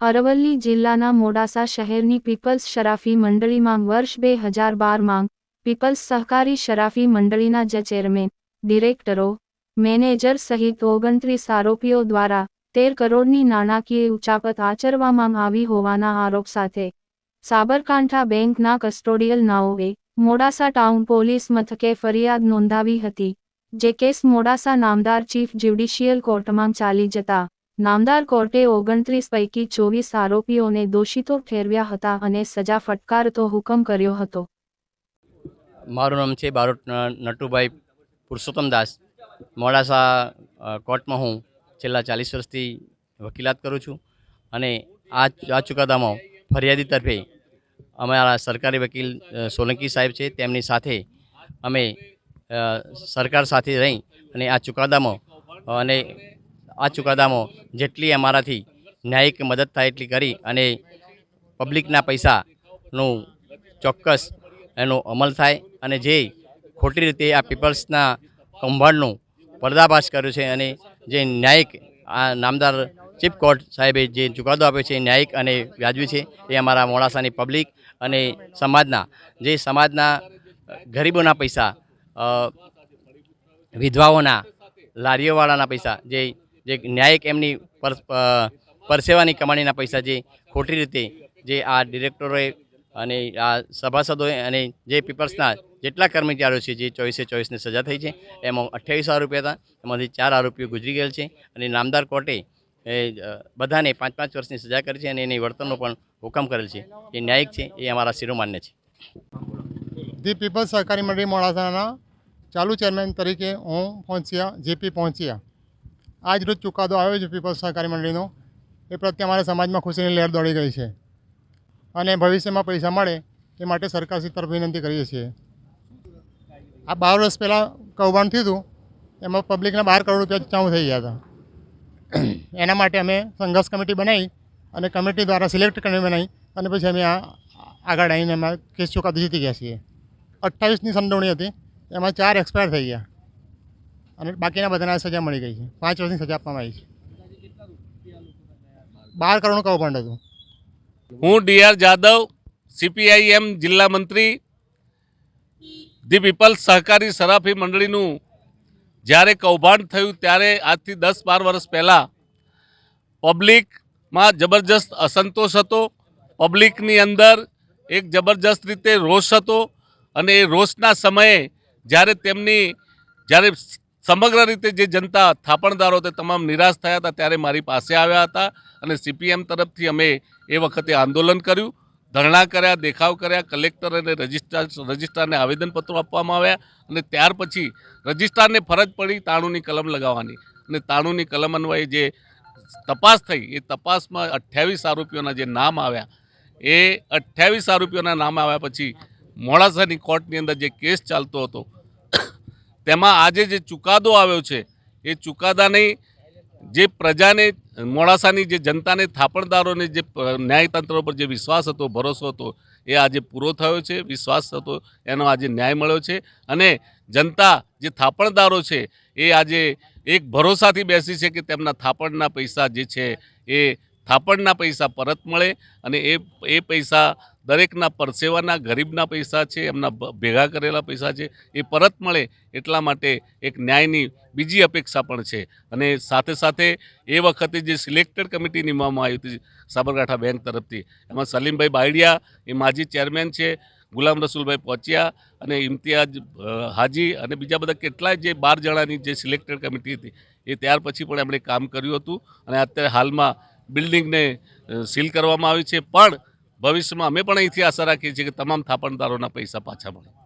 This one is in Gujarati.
અરવલ્લી જિલ્લાના મોડાસા શહેરની પીપલ્સ શરાફી મંડળીમાં વર્ષ બે હજાર બારમાં પીપલ્સ સહકારી શરાફી મંડળીના જ ચેરમેન, ડિરેક્ટરો, મેનેજર સહિત ઓગણત્રીસ આરોપીઓ દ્વારા તેર કરોડની નાણાકીય ઉચાપત આચરવામાં આવી હોવાના આરોપ સાથે સાબરકાંઠા બેંકના કસ્ટોડિયલ નાઓએ મોડાસા ટાઉન પોલીસ મથકે ફરિયાદ નોંધાવી હતી, જે કેસ મોડાસા નામદાર ચીફ જ્યુડિશિયલ કોર્ટમાં ચાલી જતા નામદાર કોર્ટે ઓગણત્રીસ પૈકી ચોવીસ આરોપીઓને દોષિતો ઠેરવ્યા હતા અને સજા ફટકારતો હુકમ કર્યો હતો. મારું નામ છે બારોટ નટુભાઈ પુરુષોત્તમ દાસ. મોડાસા કોર્ટમાં હું છેલ્લા ચાલીસ વર્ષથી વકીલાત કરું છું અને આ આ ચુકાદામાં ફરિયાદી તરફે અમારા સરકારી વકીલ સોલંકી સાહેબ છે તેમની સાથે અમે સરકાર સાથે રહી અને આ ચુકાદામાં અને આ ચુકાદામાં જેટલી અમારાથી ન્યાયિક મદદ થાય એટલી કરી અને પબ્લિકના પૈસાનું ચોક્કસ એનો અમલ થાય અને જે ખોટી રીતે આ પીપલ્સના કૌભાંડનું પર્દાફાશ કર્યું છે અને જે ન્યાયિક આ નામદાર ચીફ કોર્ટ સાહેબે જે ચુકાદો આપ્યો છે ન્યાયિક અને વ્યાજબી છે, એ અમારા મોડાસાની પબ્લિક અને સમાજના, જે સમાજના ગરીબોના પૈસા વિધવાઓના, લારીઓવાળાના પૈસા, જે જે ન્યાયિક એમની પર પરસેવાની કમાણીના પૈસા જે ખોટી રીતે જે આ ડિરેક્ટરોએ અને આ સભાસદોએ અને જે પીપલ્સના જેટલા કર્મચારીઓ છે જે ચોવીસે ચોવીસને સજા થઈ છે, એમાં અઠ્યાવીસ આરોપી હતા, એમાંથી ચાર આરોપીઓ ગુજરી ગયેલ છે અને નામદાર કોર્ટે એ બધાને પાંચ પાંચ વર્ષની સજા કરી છે અને એની વર્તનનો પણ હુકમ કરેલ છે. એ ન્યાયિક છે, એ અમારા શિરોમાન્ય છે. ધી પીપલ્સ સહકારી મંડળી મોડાસાના ચાલુ ચેરમેન તરીકે હું પહોંચ્યા, જેપી પહોંચ્યા. આજ રોજ ચુકાદો આવ્યો છે પીપલ્સ સહકારી મંડળીનો. એ પ્રત્યે અમારા સમાજમાં ખુશીની લહેર દોડી ગઈ છે. અને ભવિષ્યમાં પૈસા મળે એ માટે સરકારશ્રી તરફ વિનંતી કરીએ છીએ. આ બાર વર્ષ પહેલાં કૌભાંડ થયું હતું, એમાં પબ્લિકના બાર કરોડ રૂપિયા ચાઉ થઈ ગયા હતા. એના માટે અમે સંઘર્ષ કમિટી બનાવી અને કમિટી દ્વારા સિલેક્ટ કમિટી બનાવી અને પછી અમે આ આગળ આવીને એમાં કેસ ચુકાદો જીતી ગયા છીએ. અઠ્ઠાવીસની સંડોવણી હતી, એમાં ચાર એક્સપાયર થઈ ગયા. અને બાકીના બધાને સજા મળી ગઈ છે. પાંચ વર્ષની સજા આપવામાં આવી છે. બાર કરોડનું કૌભાંડ હતું. હું ડીઆર જાદવ સીપીઆઈએમ જિલ્લા મંત્રી, ધી પીપલ્સ સહકારી સરાફી મંડળીનું જ્યારે કૌભાંડ થયું ત્યારે આજથી દસ બાર વર્ષ પહેલાં પબ્લિકમાં જબરજસ્ત અસંતોષ હતો. પબ્લિકની અંદર એક જબરજસ્ત રીતે રોષ હતો અને એ રોષના સમયે જ્યારે તેમની જ્યારે સમગ્ર રીતે જે જનતા થાપણદારો તે તમામ નિરાશ થયા હતા, ત્યારે મારી પાસે આવ્યા હતા અને સીપીએમ તરફથી અમે એ વખતે આંદોલન કર્યું. ધરણા કર્યા, દેખાવ કર્યા, કલેક્ટર અને રજિસ્ટ્રાર, રજિસ્ટ્રારને આવેદનપત્રો આપવામાં આવ્યા અને ત્યાર પછી રજિસ્ટ્રારને ફરજ પડી તાણુની કલમ લગાવવાની. અને તાણુની કલમ અન્વયે જે તપાસ થઈ, એ તપાસમાં અઠ્યાવીસ આરોપીઓના જે નામ આવ્યા, એ અઠ્યાવીસ આરોપીઓના નામ આવ્યા પછી મોડાસાની કોર્ટની અંદર જે કેસ ચાલતો હતો તેમાં આજે જે ચુકાદો આવ્યો છે, એ ચુકાદાની જે પ્રજાને, મોડાસાની જે જનતાને, થાપણદારોને જે ન્યાયતંત્ર પર જે વિશ્વાસ હતો, ભરોસો હતો, એ આજે પૂરો થયો છે, વિશ્વાસ હતો, એનો આજે ન્યાય મળ્યો છે અને જનતા જે થાપણદારો છે, એ આજે એક ભરોસાથી બેસી છે કે તેમના થાપણના પૈસા જે છે, એ થાપણના પૈસા પરત મળે અને એ એ પૈસા દરેકના પરસેવાના ગરીબના પૈસા છે, એમના ભેગા કરેલા પૈસા છે, એ પરત મળે એટલા માટે એક ન્યાયની બીજી અપેક્ષા પણ છે. અને સાથે સાથે એ વખતે જે સિલેક્ટેડ કમિટી નિમવામાં આવી હતી સાબરકાંઠા બેંક તરફથી, એમાં સલીમભાઈ બાયડિયા, એ માજી ચેરમેન છે, ગુલામ રસુલભાઈ પહોંચ્યા અને ઇમ્તિયાજ હાજી અને બીજા બધા કેટલાય જે બાર જણાની જે સિલેક્ટેડ કમિટી હતી, એ ત્યાર પછી પણ એમણે કામ કર્યું હતું. અને અત્યારે હાલમાં બિલ્ડિંગને સીલ કરવામાં આવી છે. પણ ભવિષ્યમાં અમે પણ અહીંથી આશા રાખીએ છીએ કે તમામ થાપણદારોના પૈસા પાછા મળે.